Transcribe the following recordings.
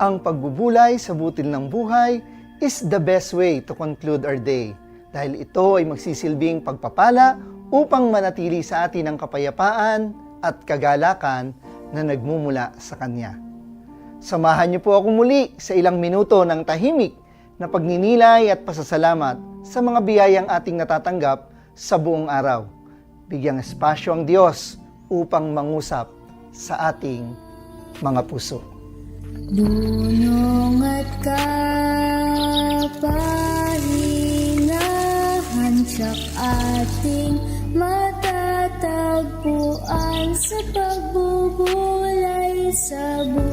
Ang pagbubulay sa butil ng buhay is the best way to conclude our day dahil ito ay magsisilbing pagpapala upang manatili sa atin ang kapayapaan at kagalakan na nagmumula sa Kanya. Samahan niyo po ako muli sa ilang minuto ng tahimik na pagninilay at pasasalamat sa mga biyayang ating natatanggap sa buong araw. Bigyang espasyo ang Diyos upang mangusap sa ating mga puso. Dunong at kapahinahan Siyak ating matatagpuan Sa pagbubulay sa butil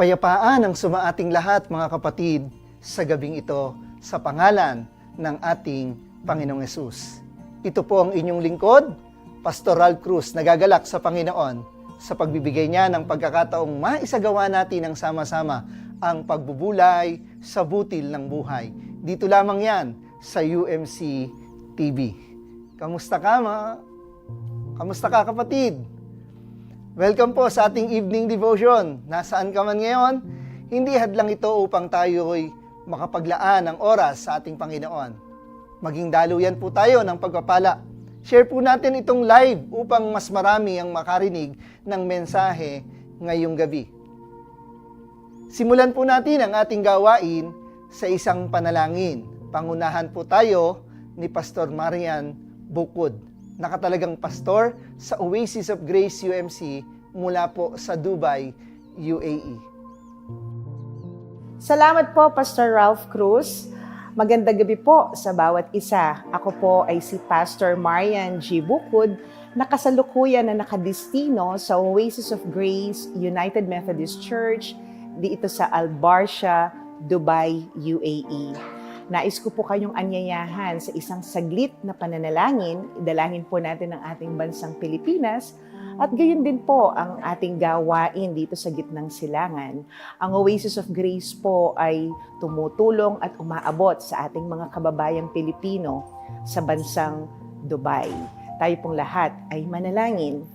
Kapayapaan ang sumaating lahat mga kapatid sa gabing ito sa pangalan ng ating Panginoong Yesus. Ito po ang inyong lingkod, Pastoral Cruz, nagagalak sa Panginoon sa pagbibigay niya ng pagkakataong maisagawa natin ng sama-sama ang pagbubulay sa butil ng buhay. Dito lamang yan sa UMC TV. Kamusta ka mga? Kamusta ka kapatid? Welcome po sa ating evening devotion. Nasaan ka man ngayon? Hindi hadlang ito upang tayo'y makapaglaan ng oras sa ating Panginoon. Maging daluyan po tayo ng pagpapala. Share po natin itong live upang mas marami ang makarinig ng mensahe ngayong gabi. Simulan po natin ang ating gawain sa isang panalangin. Pangunahan po tayo ni Pastor Marian Bukod, nakatalagang pastor sa Oasis of Grace UMC mula po sa Dubai. UAE. Salamat po, Pastor Ralph Cruz. Magandang gabi po sa bawat isa. Ako po ay si Pastor Marian G. Bukod, nakasalukuyan na nakadistino sa Oasis of Grace United Methodist Church dito sa Al Barsha, Dubai, UAE. Nais ko po kayong anyayahan sa isang saglit na pananalangin. Idalangin po natin ang ating bansang Pilipinas at gayon din po ang ating gawain dito sa gitnang silangan. Ang Oasis of Grace po ay tumutulong at umaabot sa ating mga kababayang Pilipino sa bansang Dubai. Tayo pong lahat ay manalangin.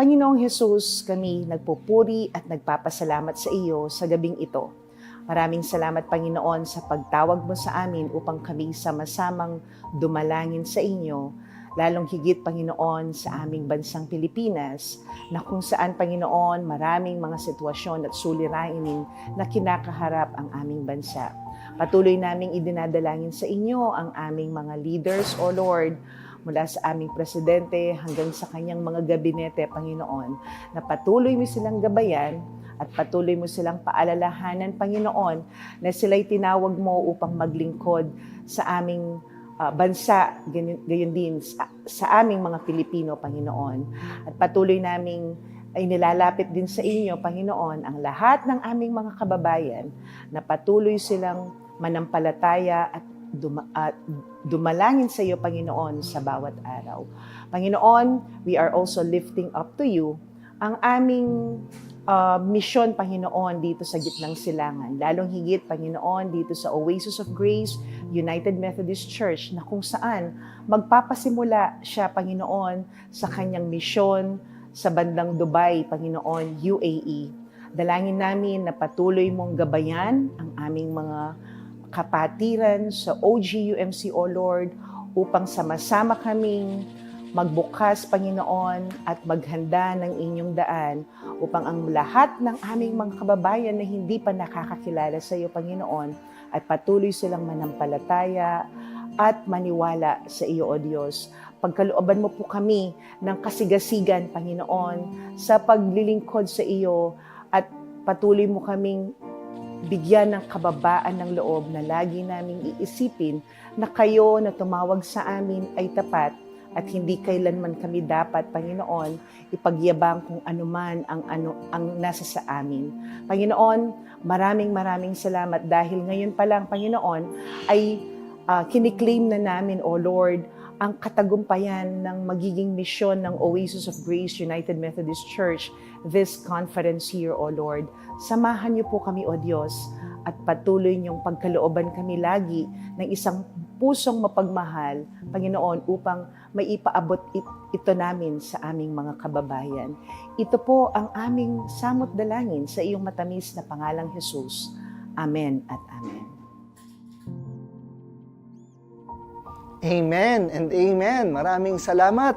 Panginoong Hesus, kami nagpupuri at nagpapasalamat sa iyo sa gabing ito. Maraming salamat Panginoon sa pagtawag mo sa amin upang kami sama-samang dumalangin sa inyo lalong higit Panginoon sa aming bansang Pilipinas na kung saan Panginoon maraming mga sitwasyon at suliranin na kinakaharap ang aming bansa. Patuloy naming idinadalangin sa inyo ang aming mga leaders, O Lord, mula sa aming presidente hanggang sa kanyang mga gabinete, Panginoon, na patuloy mo silang gabayan at patuloy mo silang paalalahanan, Panginoon, na sila'y tinawag mo upang maglingkod sa aming uh, bansa, gayon, gayon din sa, sa aming mga Pilipino, Panginoon. At patuloy naming ay nilalapit din sa inyo, Panginoon, ang lahat ng aming mga kababayan na patuloy silang manampalataya at duma, uh, dumalangin sa iyo, Panginoon, sa bawat araw. Panginoon, we are also lifting up to you ang aming uh, misyon, Panginoon, dito sa gitnang silangan. Lalong higit, Panginoon, dito sa Oasis of Grace, United Methodist Church, na kung saan magpapasimula siya, Panginoon, sa kanyang misyon sa bandang Dubai, Panginoon, UAE. Dalangin namin na patuloy mong gabayan ang aming mga kapatiran sa OGUMC, O Lord, upang sama-sama kaming magbukas, Panginoon, at maghanda ng inyong daan upang ang lahat ng aming mga kababayan na hindi pa nakakakilala sa iyo, Panginoon, ay patuloy silang manampalataya at maniwala sa iyo, O Diyos. Pagkalooban mo po kami ng kasigasigan, Panginoon, sa paglilingkod sa iyo at patuloy mo kaming bigyan ng kababaan ng loob na lagi naming iisipin na kayo na tumawag sa amin ay tapat at hindi kailanman kami dapat, Panginoon, ipagyabang kung anuman ang, ano, ang nasa sa amin. Panginoon, maraming maraming salamat dahil ngayon pa lang, Panginoon, ay uh, kiniklaim na namin, O Lord, ang katagumpayan ng magiging misyon ng Oasis of Grace United Methodist Church this conference here, O Lord. Samahan niyo po kami, O Diyos, at patuloy niyong pagkalooban kami lagi ng isang pusong mapagmahal, Panginoon, upang maipaabot it- ito namin sa aming mga kababayan. Ito po ang aming samot dalangin sa iyong matamis na pangalang Jesus. Amen at Amen. Amen and amen. Maraming salamat,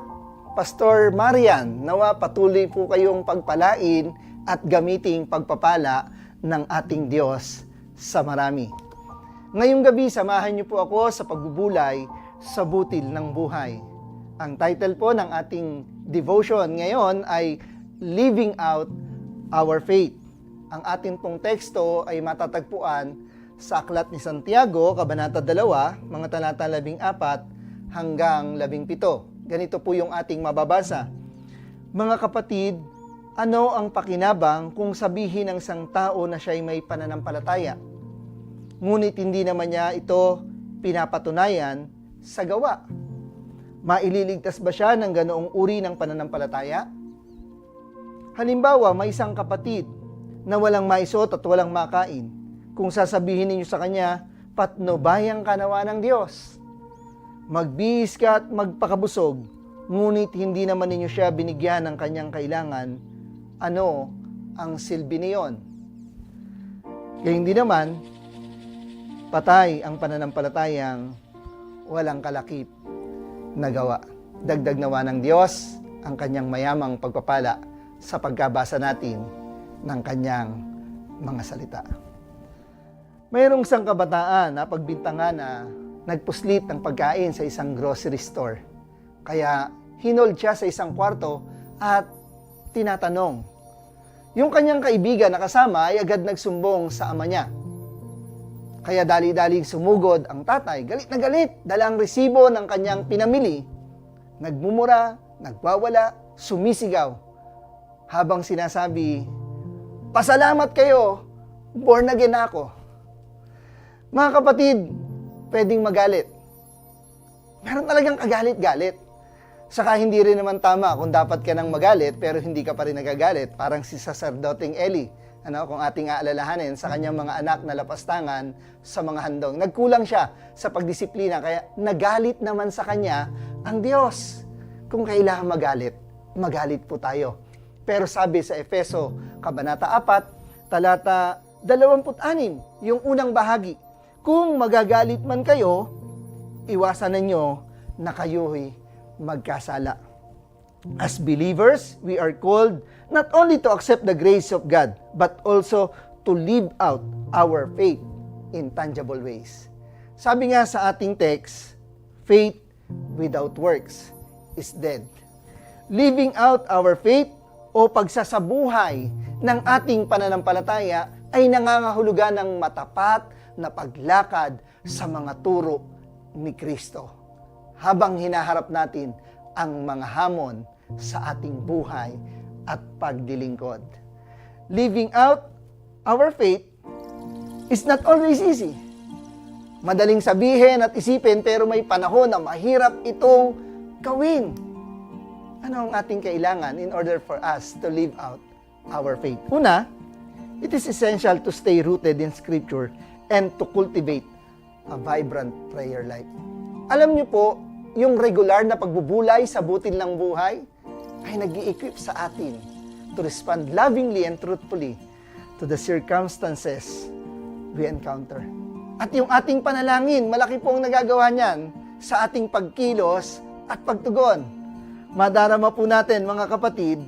Pastor Marian. Nawa patuloy po kayong pagpalain at gamiting pagpapala ng ating Diyos sa marami. Ngayong gabi, samahan niyo po ako sa pagbubulay sa butil ng buhay. Ang title po ng ating devotion ngayon ay Living Out Our Faith. Ang atin pong teksto ay matatagpuan sa Aklat ni Santiago, Kabanata 2, mga talata 14 hanggang 17. Ganito po yung ating mababasa. Mga kapatid, ano ang pakinabang kung sabihin ng isang tao na siya'y may pananampalataya? Ngunit hindi naman niya ito pinapatunayan sa gawa. Maililigtas ba siya ng ganoong uri ng pananampalataya? Halimbawa, may isang kapatid na walang maisot at walang makain. Kung sasabihin ninyo sa kanya, patnubayang kanawa ng Diyos. Magbihis ka at magpakabusog, ngunit hindi naman ninyo siya binigyan ng kanyang kailangan, ano ang silbi niyon? Gayun din naman, patay ang pananampalatayang walang kalakip na gawa. Dagdag nawa ng Diyos ang kanyang mayamang pagpapala sa pagkabasa natin ng kanyang mga salita. Mayroong isang kabataan na pagbintangan na nagpuslit ng pagkain sa isang grocery store. Kaya hinold siya sa isang kwarto at tinatanong. Yung kanyang kaibigan na kasama ay agad nagsumbong sa ama niya. Kaya dali-daling sumugod ang tatay, galit na galit, dala ang resibo ng kanyang pinamili. Nagmumura, nagwawala, sumisigaw. Habang sinasabi, Pasalamat kayo, born again ako. Mga kapatid, pwedeng magalit. Meron talagang kagalit-galit. Saka hindi rin naman tama kung dapat ka nang magalit pero hindi ka pa rin nagagalit. Parang si Saserdoteng Eli, ano, kung ating aalalahanin sa kanyang mga anak na lapastangan sa mga handong. Nagkulang siya sa pagdisiplina kaya nagalit naman sa kanya ang Diyos. Kung kailangan magalit, magalit po tayo. Pero sabi sa Efeso, Kabanata 4, talata 26, yung unang bahagi, kung magagalit man kayo, iwasan ninyo na kayo'y magkasala. As believers, we are called not only to accept the grace of God, but also to live out our faith in tangible ways. Sabi nga sa ating text, faith without works is dead. Living out our faith o pagsasabuhay ng ating pananampalataya ay nangangahulugan ng matapat na paglakad sa mga turo ni Kristo habang hinaharap natin ang mga hamon sa ating buhay at pagdilingkod. Living out our faith is not always easy. Madaling sabihin at isipin pero may panahon na mahirap itong gawin. Ano ang ating kailangan in order for us to live out our faith? Una, it is essential to stay rooted in Scripture and to cultivate a vibrant prayer life. Alam niyo po, yung regular na pagbubulay sa butil ng buhay ay nag equip sa atin to respond lovingly and truthfully to the circumstances we encounter. At yung ating panalangin, malaki pong nagagawa niyan sa ating pagkilos at pagtugon. Madarama po natin, mga kapatid,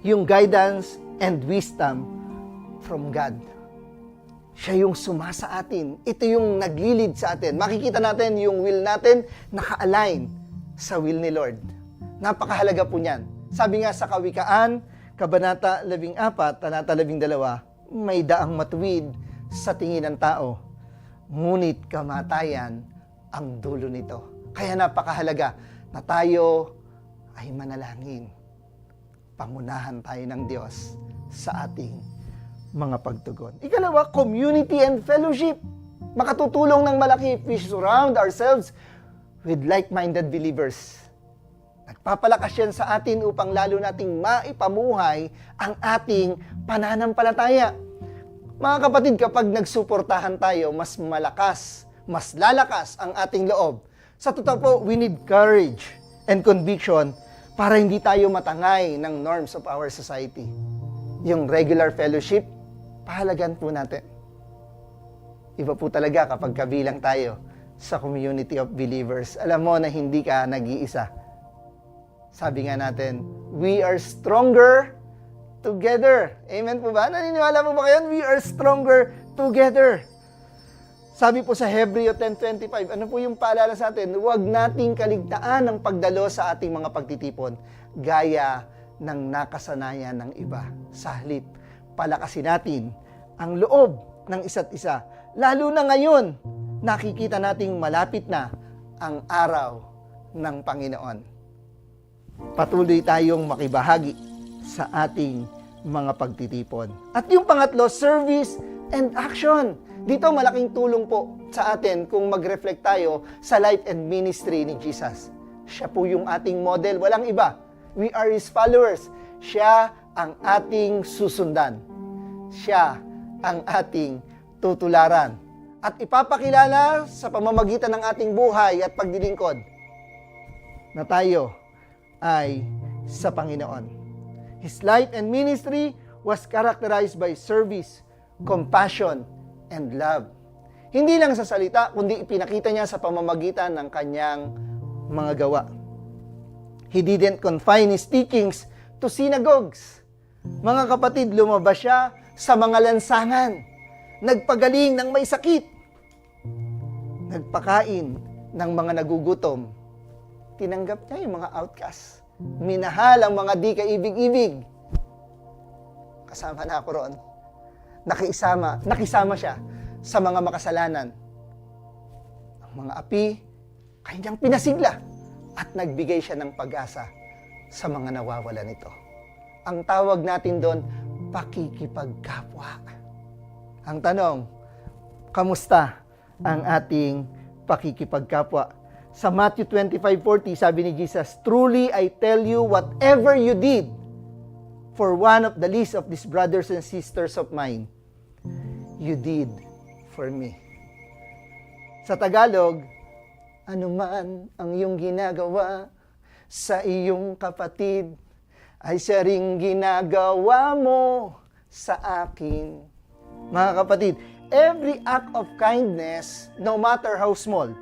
yung guidance and wisdom from God. Siya yung suma sa atin. Ito yung naglilid sa atin. Makikita natin yung will natin naka-align sa will ni Lord. Napakahalaga po niyan. Sabi nga sa Kawikaan, Kabanata 14, Talata 12, may daang matuwid sa tingin ng tao. Ngunit kamatayan ang dulo nito. Kaya napakahalaga na tayo ay manalangin. Pangunahan tayo ng Diyos sa ating mga pagtugon. Ikalawa, community and fellowship. Makatutulong ng malaki if we surround ourselves with like-minded believers. Nagpapalakas yan sa atin upang lalo nating maipamuhay ang ating pananampalataya. Mga kapatid, kapag nagsuportahan tayo, mas malakas, mas lalakas ang ating loob. Sa totoo po, we need courage and conviction para hindi tayo matangay ng norms of our society. Yung regular fellowship, pahalagan po natin. Iba po talaga kapag kabilang tayo sa community of believers. Alam mo na hindi ka nag-iisa. Sabi nga natin, we are stronger together. Amen po ba? Naniniwala po ba kayo? We are stronger together. Sabi po sa Hebreo 10.25, ano po yung paalala sa atin? Huwag nating kaligtaan ang pagdalo sa ating mga pagtitipon, gaya ng nakasanayan ng iba. Sa halip, palakasin natin ang loob ng isa't isa. Lalo na ngayon, nakikita nating malapit na ang araw ng Panginoon. Patuloy tayong makibahagi sa ating mga pagtitipon. At yung pangatlo, service and action. Dito malaking tulong po sa atin kung mag-reflect tayo sa life and ministry ni Jesus. Siya po yung ating model, walang iba. We are His followers. Siya ang ating susundan. Siya ang ating tutularan. At ipapakilala sa pamamagitan ng ating buhay at pagdilingkod na tayo ay sa Panginoon. His life and ministry was characterized by service, compassion, and love. Hindi lang sa salita, kundi ipinakita niya sa pamamagitan ng kanyang mga gawa. He didn't confine his teachings to synagogues. Mga kapatid, lumabas siya sa mga lansangan. Nagpagaling ng may sakit. Nagpakain ng mga nagugutom. Tinanggap niya yung mga outcasts. Minahal ang mga di kaibig-ibig. Kasama na ako roon. Nakisama, nakisama siya sa mga makasalanan. Ang mga api, kanyang pinasigla at nagbigay siya ng pag-asa sa mga nawawala nito. Ang tawag natin doon, pakikipagkapwa. Ang tanong, kamusta ang ating pakikipagkapwa? Sa Matthew 25:40, sabi ni Jesus, Truly I tell you, whatever you did for one of the least of these brothers and sisters of mine, you did for me. Sa Tagalog, anuman ang iyong ginagawa sa iyong kapatid, ay siya ring ginagawa mo sa akin. Mga kapatid, every act of kindness, no matter how small,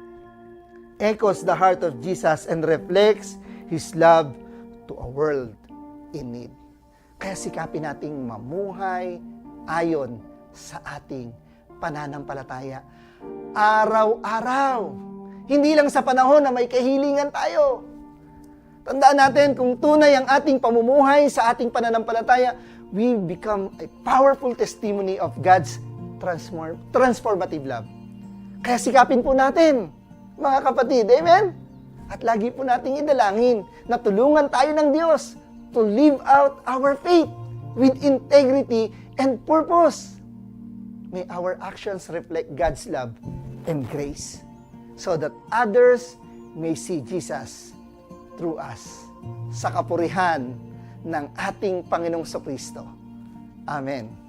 echoes the heart of Jesus and reflects His love to a world in need. Kaya sikapin nating mamuhay ayon sa ating pananampalataya. Araw-araw. Hindi lang sa panahon na may kahilingan tayo. Tandaan natin kung tunay ang ating pamumuhay sa ating pananampalataya, we become a powerful testimony of God's transform, transformative love. Kaya sikapin po natin, mga kapatid. Amen? At lagi po nating idalangin na tulungan tayo ng Diyos to live out our faith with integrity and purpose. May our actions reflect God's love and grace so that others may see Jesus through us sa kapurihan ng ating Panginoong Kristo. Amen.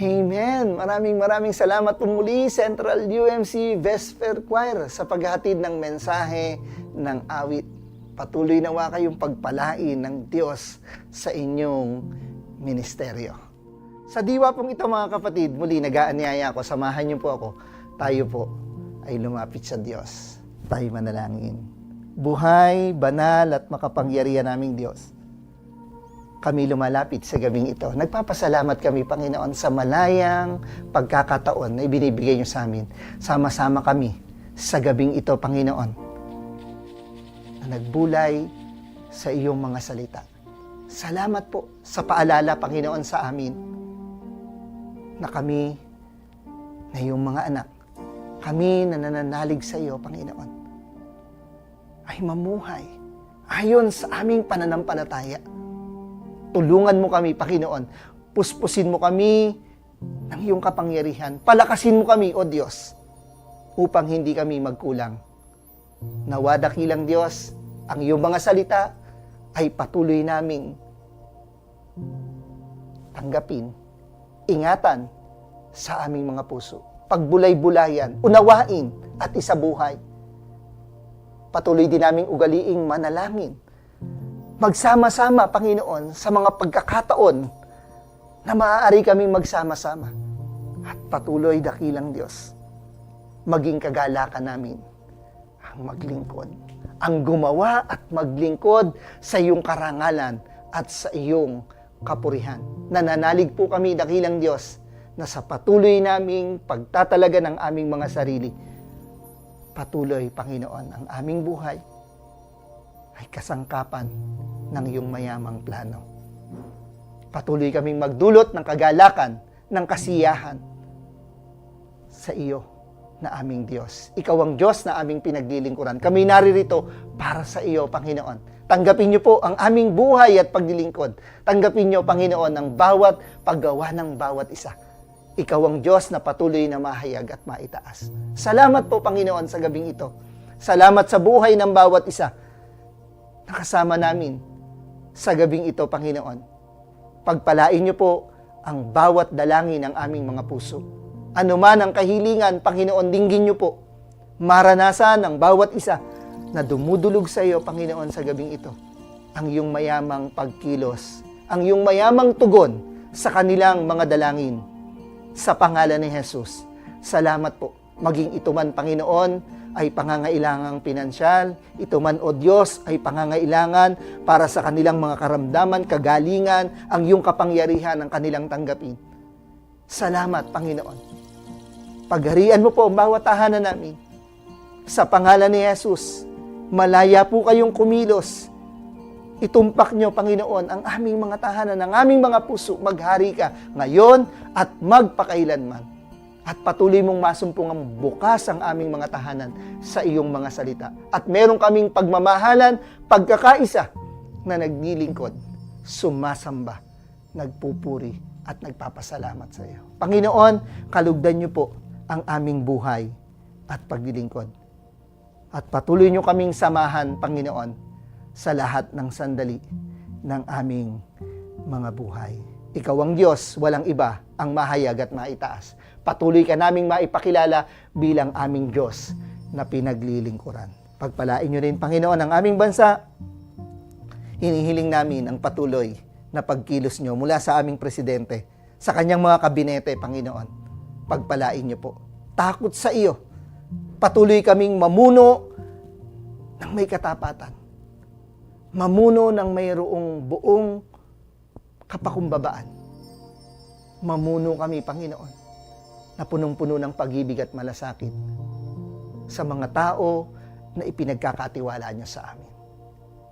Amen. Maraming maraming salamat po muli Central UMC Vesper Choir sa paghatid ng mensahe ng awit. Patuloy nawa kayong pagpalain ng Diyos sa inyong ministeryo. Sa diwa pong ito mga kapatid, muli nag-aanyaya ako, samahan niyo po ako. Tayo po ay lumapit sa Diyos. Tayo manalangin. Buhay, banal at makapangyarihan naming Diyos kami lumalapit sa gabing ito. Nagpapasalamat kami, Panginoon, sa malayang pagkakataon na ibinibigay niyo sa amin. Sama-sama kami sa gabing ito, Panginoon, na nagbulay sa iyong mga salita. Salamat po sa paalala, Panginoon, sa amin na kami na iyong mga anak, kami na nananalig sa iyo, Panginoon, ay mamuhay ayon sa aming pananampalataya tulungan mo kami, Panginoon. Puspusin mo kami ng iyong kapangyarihan. Palakasin mo kami, O Diyos, upang hindi kami magkulang. Nawa dakilang Diyos, ang iyong mga salita ay patuloy naming tanggapin, ingatan sa aming mga puso. Pagbulay-bulayan, unawain at isabuhay. Patuloy din naming ugaliing manalangin magsama-sama, Panginoon, sa mga pagkakataon na maaari kaming magsama-sama. At patuloy, dakilang Diyos, maging kagalakan namin ang maglingkod. Ang gumawa at maglingkod sa iyong karangalan at sa iyong kapurihan. Nananalig po kami, dakilang Diyos, na sa patuloy naming pagtatalaga ng aming mga sarili, patuloy, Panginoon, ang aming buhay ay kasangkapan ng iyong mayamang plano. Patuloy kaming magdulot ng kagalakan, ng kasiyahan sa iyo na aming Diyos. Ikaw ang Diyos na aming pinaglilingkuran. Kami naririto para sa iyo, Panginoon. Tanggapin niyo po ang aming buhay at paglilingkod. Tanggapin niyo, Panginoon, ang bawat paggawa ng bawat isa. Ikaw ang Diyos na patuloy na mahayag at maitaas. Salamat po, Panginoon, sa gabing ito. Salamat sa buhay ng bawat isa nakasama namin sa gabing ito, Panginoon. Pagpalain niyo po ang bawat dalangin ng aming mga puso. Ano man ang kahilingan, Panginoon, dinggin niyo po. Maranasan ng bawat isa na dumudulog sa iyo, Panginoon, sa gabing ito. Ang iyong mayamang pagkilos, ang iyong mayamang tugon sa kanilang mga dalangin. Sa pangalan ni Jesus. Salamat po. Maging ito man, Panginoon, ay pangangailangang pinansyal, ito man o Diyos ay pangangailangan para sa kanilang mga karamdaman, kagalingan, ang iyong kapangyarihan ang kanilang tanggapin. Salamat, Panginoon. Pagharian mo po ang bawat tahanan namin. Sa pangalan ni Jesus, malaya po kayong kumilos. Itumpak nyo, Panginoon, ang aming mga tahanan, ang aming mga puso. Maghari ka ngayon at magpakailanman at patuloy mong masumpong ang bukas ang aming mga tahanan sa iyong mga salita. At meron kaming pagmamahalan, pagkakaisa na naglilingkod, sumasamba, nagpupuri at nagpapasalamat sa iyo. Panginoon, kalugdan niyo po ang aming buhay at paglilingkod. At patuloy niyo kaming samahan, Panginoon, sa lahat ng sandali ng aming mga buhay. Ikaw ang Diyos, walang iba, ang mahayag at maitaas patuloy ka naming maipakilala bilang aming Diyos na pinaglilingkuran. Pagpalain nyo rin, Panginoon, ang aming bansa. Hinihiling namin ang patuloy na pagkilos nyo mula sa aming presidente, sa kanyang mga kabinete, Panginoon. Pagpalain nyo po. Takot sa iyo. Patuloy kaming mamuno ng may katapatan. Mamuno ng mayroong buong kapakumbabaan. Mamuno kami, Panginoon na punong-puno ng pag-ibig at malasakit sa mga tao na ipinagkakatiwala niyo sa amin.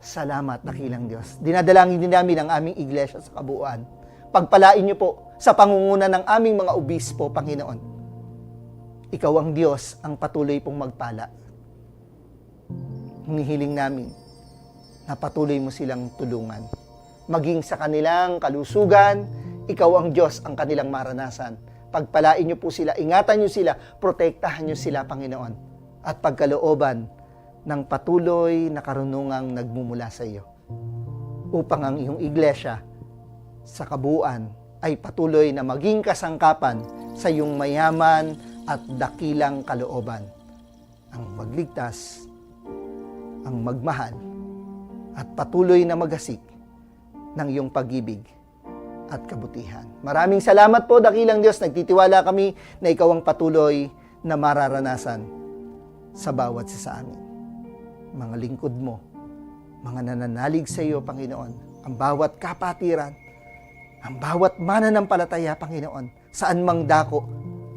Salamat, dakilang Diyos. Dinadalangin din namin ang aming iglesia sa kabuuan. Pagpalain niyo po sa pangunguna ng aming mga obispo, Panginoon. Ikaw ang Diyos ang patuloy pong magpala. Hinihiling namin na patuloy mo silang tulungan. Maging sa kanilang kalusugan, ikaw ang Diyos ang kanilang maranasan Pagpalain niyo po sila, ingatan niyo sila, protektahan niyo sila, Panginoon. At pagkalooban ng patuloy na karunungang nagmumula sa iyo. Upang ang iyong iglesia sa kabuuan ay patuloy na maging kasangkapan sa iyong mayaman at dakilang kalooban. Ang magligtas, ang magmahal, at patuloy na magasik ng iyong pag-ibig at kabutihan. Maraming salamat po, dakilang Diyos. Nagtitiwala kami na ikaw ang patuloy na mararanasan sa bawat isa sa amin. Mga lingkod mo, mga nananalig sa iyo, Panginoon, ang bawat kapatiran, ang bawat mananampalataya, Panginoon, saan mang dako,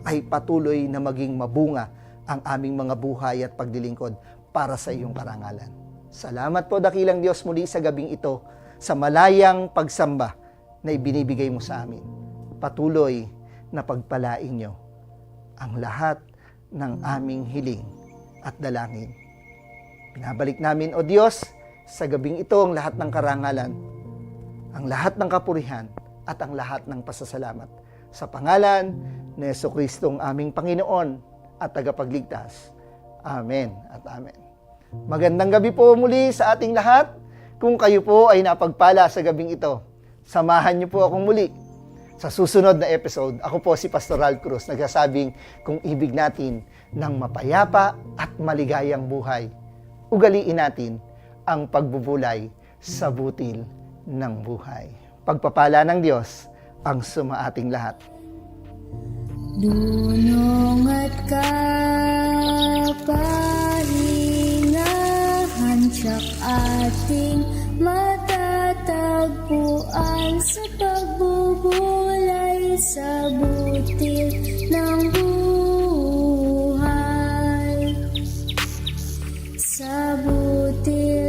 ay patuloy na maging mabunga ang aming mga buhay at paglilingkod para sa iyong karangalan. Salamat po, dakilang Diyos, muli sa gabing ito, sa malayang pagsamba na ibinibigay mo sa amin. Patuloy na pagpalain nyo ang lahat ng aming hiling at dalangin. Pinabalik namin, O Diyos, sa gabing ito ang lahat ng karangalan, ang lahat ng kapurihan, at ang lahat ng pasasalamat. Sa pangalan ni Yeso Kristo ang aming Panginoon at tagapagligtas. Amen at Amen. Magandang gabi po muli sa ating lahat. Kung kayo po ay napagpala sa gabing ito, samahan niyo po akong muli sa susunod na episode. Ako po si Pastoral Cruz, nagsasabing kung ibig natin ng mapayapa at maligayang buhay, ugaliin natin ang pagbubulay sa butil ng buhay. Pagpapala ng Diyos ang sumaating lahat. Dunong at kapahingahan Siyak ating upuan sa pagbubulay sa butil ng buhay. Sa butil